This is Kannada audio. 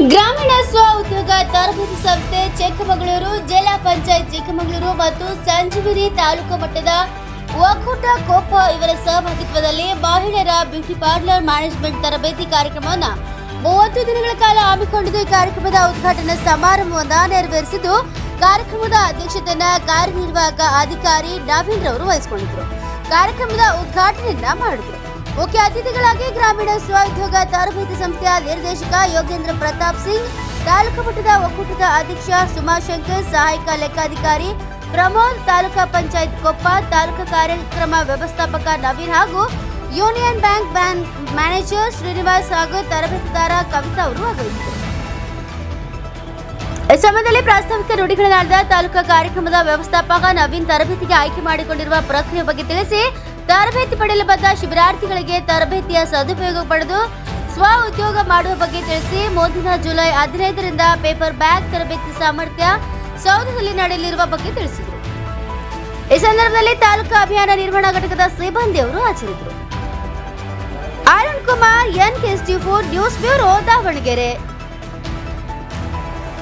ಗ್ರಾಮೀಣ ಸ್ವ ಉದ್ಯೋಗ ತರಬೇತಿ ಸಂಸ್ಥೆ ಚಿಕ್ಕಮಗಳೂರು, ಜಿಲ್ಲಾ ಪಂಚಾಯತ್ ಚಿಕ್ಕಮಗಳೂರು ಮತ್ತು ಸಂಜೀವಿನಿ ತಾಲೂಕು ಮಟ್ಟದ ಒಕ್ಕೂಟ ಕೊಪ್ಪ ಇವರ ಸಹಭಾಗಿತ್ವದಲ್ಲಿ ಮಹಿಳೆಯರ ಬ್ಯೂಟಿ ಪಾರ್ಲರ್ ಮ್ಯಾನೇಜ್ಮೆಂಟ್ ತರಬೇತಿ ಕಾರ್ಯಕ್ರಮವನ್ನು ಮೂವತ್ತು ದಿನಗಳ ಕಾಲ ಹಮ್ಮಿಕೊಂಡಿದ್ದು ಈ ಕಾರ್ಯಕ್ರಮದ ಉದ್ಘಾಟನಾ ಸಮಾರಂಭವನ್ನು ನೆರವೇರಿಸಿದ್ದು ಕಾರ್ಯಕ್ರಮದ ಅಧ್ಯಕ್ಷತೆಯನ್ನ ಕಾರ್ಯನಿರ್ವಾಹಕ ಅಧಿಕಾರಿ ನವೀನ್ ರವರು ವಹಿಸಿಕೊಂಡಿದ್ದರು. ಕಾರ್ಯಕ್ರಮದ ಉದ್ಘಾಟನೆಯನ್ನ ಮಾಡಿದ್ರು. ಮುಖ್ಯ ಅತಿಥಿಗಳಾಗಿ ಗ್ರಾಮೀಣ ಸ್ವಉದ್ಯೋಗ ತರಬೇತಿ ಸಂಸ್ಥೆಯ ನಿರ್ದೇಶಕ ಯೋಗೇಂದ್ರ ಪ್ರತಾಪ್ ಸಿಂಗ್, ತಾಲೂಕು ಮಟ್ಟದ ಒಕ್ಕೂಟದ ಅಧ್ಯಕ್ಷ ಸುಮಾಶಂಕರ್ ಸಹಾಯಕ ಲೆಕ್ಕಾಧಿಕಾರಿ ಪ್ರಮೋದ್, ತಾಲೂಕಾ ಪಂಚಾಯತ್ ಕೊಪ್ಪ, ತಾಲೂಕು ಕಾರ್ಯಕ್ರಮ ವ್ಯವಸ್ಥಾಪಕ ನವೀನ್ ಹಾಗೂ ಯೂನಿಯನ್ ಬ್ಯಾಂಕ್ ಮ್ಯಾನೇಜರ್ ಶ್ರೀನಿವಾಸ್ ಹಾಗೂ ತರಬೇತುದಾರ ಕವಿತಾ ಅವರು ಆಗಮಿಸಿದರು ಈ ಸಮಯದಲ್ಲಿ ಪ್ರಾಸ್ತಾವಿಕ ನುಡಿಗಳನ್ನಾಡಿದ ತಾಲೂಕಾ ಕಾರ್ಯಕ್ರಮದ ವ್ಯವಸ್ಥಾಪಕ ನವೀನ್ ತರಬೇತಿಗೆ ಆಯ್ಕೆ ಮಾಡಿಕೊಂಡಿರುವ ಪ್ರಕ್ರಿಯೆ ಬಗ್ಗೆ ತಿಳಿಸಿ ತರಬೇತಿ ಪಡೆಯಲು ಬಂದ ಶಿಬಿರಾರ್ಥಿಗಳಿಗೆ ತರಬೇತಿಯ ಸದುಪಯೋಗ ಪಡೆದು ಸ್ವ ಉದ್ಯೋಗ ಮಾಡುವ ಬಗ್ಗೆ ತಿಳಿಸಿ ಮುಂದಿನ ಜುಲೈ ಹದಿನೈದರಿಂದ ಪೇಪರ್ ಬ್ಯಾಗ್ ತರಬೇತಿ ಸಾಮರ್ಥ್ಯ ಸೌಧದಲ್ಲಿ ನಡೆಯಲಿರುವ ಬಗ್ಗೆ ತಿಳಿಸಿದರು. ಈ ಸಂದರ್ಭದಲ್ಲಿ ತಾಲೂಕಾ ಅಭಿಯಾನ ನಿರ್ವಹಣಾ ಘಟಕದ ಸಿಬ್ಬಂದಿಯವರು ಹಾಜರಿದ್ದರು. Arun Kumar, N four news bureau, Davanagere.